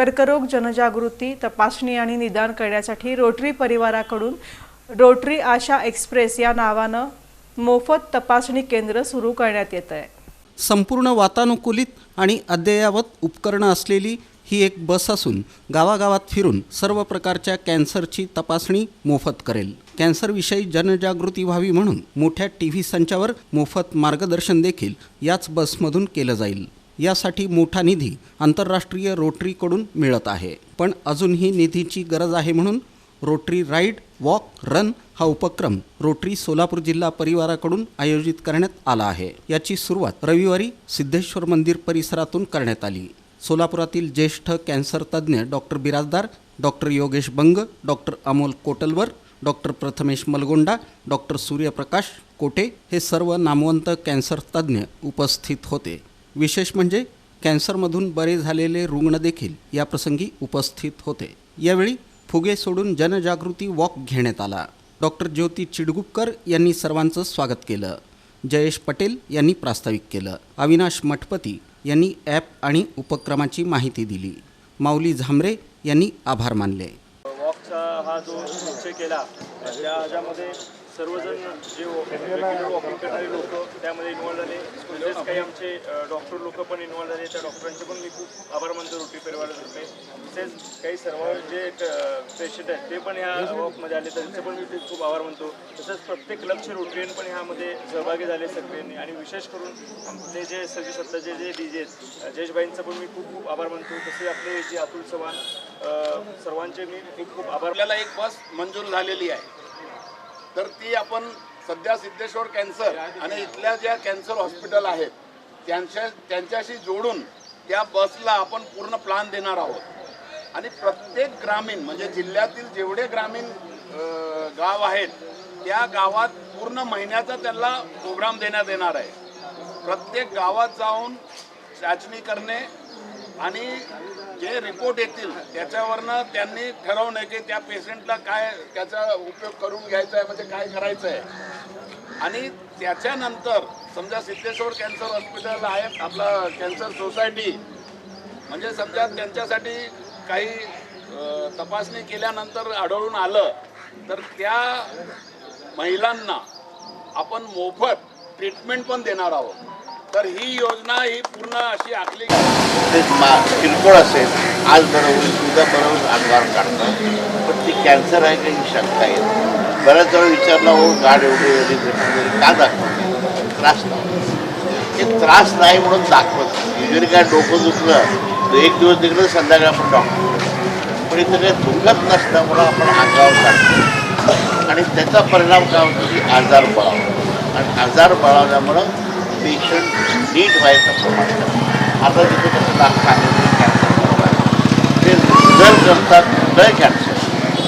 कर्करोग जनजागृती तपासणी आणि निदान करण्यासाठी रोटरी परिवाराकडून रोटरी आशा एक्सप्रेस या नावानं मोफत तपासणी केंद्र सुरू करण्यात येत आहे. संपूर्ण वातानुकूलित आणि अद्ययावत उपकरणं असलेली ही एक बस असून गावागावात फिरून सर्व प्रकारच्या कॅन्सरची तपासणी मोफत करेल. कॅन्सरविषयी जनजागृती व्हावी म्हणून मोठ्या टी व्ही संचावर मोफत मार्गदर्शन देखील याच बसमधून केलं जाईल. यासाठी मोठा निधी आंतरराष्ट्रीय रोटरीकडून मिळत आहे. पण अजूनही निधीची गरज आहे म्हणून रोटरी राईड वॉक रन हा उपक्रम रोटरी सोलापूर जिल्हा परिवाराकडून आयोजित करण्यात आला आहे. याची सुरुवात रविवारी सिद्धेश्वर मंदिर परिसरातून करण्यात आली. सोलापुरातील ज्येष्ठ कॅन्सर तज्ज्ञ doctor Birajdar doctor Yogesh Bang doctor Amol Kotalwar doctor Prathamesh Malgonda doctor Suryaprakash Kote हे सर्व नामवंत कॅन्सर तज्ज्ञ उपस्थित होते. विशेष म्हणजे कॅन्सरमधून बरे झालेले रुग्ण देखील याप्रसंगी उपस्थित होते. यावेळी फुगे सोडून जनजागृती वॉक घेण्यात आला. डॉक्टर ज्योती चिडगुपकर यांनी सर्वांचं स्वागत केलं. जयेश पटेल यांनी प्रास्ताविक केलं. अविनाश मठपती यांनी ॲप आणि उपक्रमाची माहिती दिली. माऊली झांबरे यांनी आभार मानले. वॉकचा हा जो केला त्या सर्वजण जे रेग्युलर वॉकिंग करणारे लोक त्यामध्ये इन्वॉल्व झाले. तसेच काही आमचे डॉक्टर लोक पण इन्वॉल्व झाले. त्या डॉक्टरांचे पण मी खूप आभार मानतो रोटी परिवारातर्फे तसेच काही सर्व जे पेशंट आहेत ते पण ह्या वॉकमध्ये आले. त्यांचे पण मी खूप आभार मानतो. तसंच प्रत्येक लक्ष रोटरीयन पण ह्यामध्ये सहभागी झाले सगळ्यांनी. आणि विशेष करून आमचे जे सगळे सत्ताचे जे डी जे आहेत जयेशबाईंचं पण मी खूप खूप आभार मानतो. तसे आपले जे अतुल चव्हाण सर्वांचे मी खूप खूप आभार आपल्याला एक बस मंजूर झालेली आहे. तर ती आपण सध्या सिद्धेश्वर कॅन्सर आणि इथल्या ज्या कॅन्सर हॉस्पिटल आहेत त्यांच्या त्यांच्याशी जोडून त्या बसला आपण पूर्ण प्लान देणार आहोत. आणि प्रत्येक ग्रामीण म्हणजे जिल्ह्यातील जेवढे ग्रामीण गाव आहेत त्या गावात पूर्ण महिन्याचा त्यांना प्रोग्राम देण्यात येणार आहे. प्रत्येक गावात जाऊन चाचणी करणे आणि जे रिपोर्ट येतील त्याच्यावरनं त्यांनी ठरवणं की त्या पेशंटला काय त्याचा उपयोग करून घ्यायचा आहे म्हणजे काय करायचं आहे आणि त्याच्यानंतर समजा सिद्धेश्वर कॅन्सर हॉस्पिटल आहे आपला कॅन्सर सोसायटी म्हणजे समजा त्यांच्यासाठी काही तपासणी केल्यानंतर आढळून आलं तर त्या महिलांना आपण मोफत ट्रीटमेंट पण देणार आहोत. तर ही योजना ही पूर्ण अशी आखली ते मा किरकोळ असेल. आज बरं होईल उद्या बरं होईल अंगावर काढतात पण ती कॅन्सर आहे का ही शंका येते बऱ्याच वेळा विचारला हो गाड एवढी एवढी का दाखवते त्रास नाही. ते त्रास नाही म्हणून दाखवत जरी काय डोकं दुखलं तर एक दिवस तिकडे संध्याकाळ आपण डॉक्टर पण इथं काही दुखत नसल्यामुळं आपण अंगावर काढतो. आणि त्याचा परिणाम काय होतो की आजार बळावतो. आणि आजार बळावल्यामुळं पेशंट नीट व्हायचं प्रमाण कमी. आता जिथे कसं दाखल आहे कॅन्सर ते जर जमतात कुठलंही कॅन्सर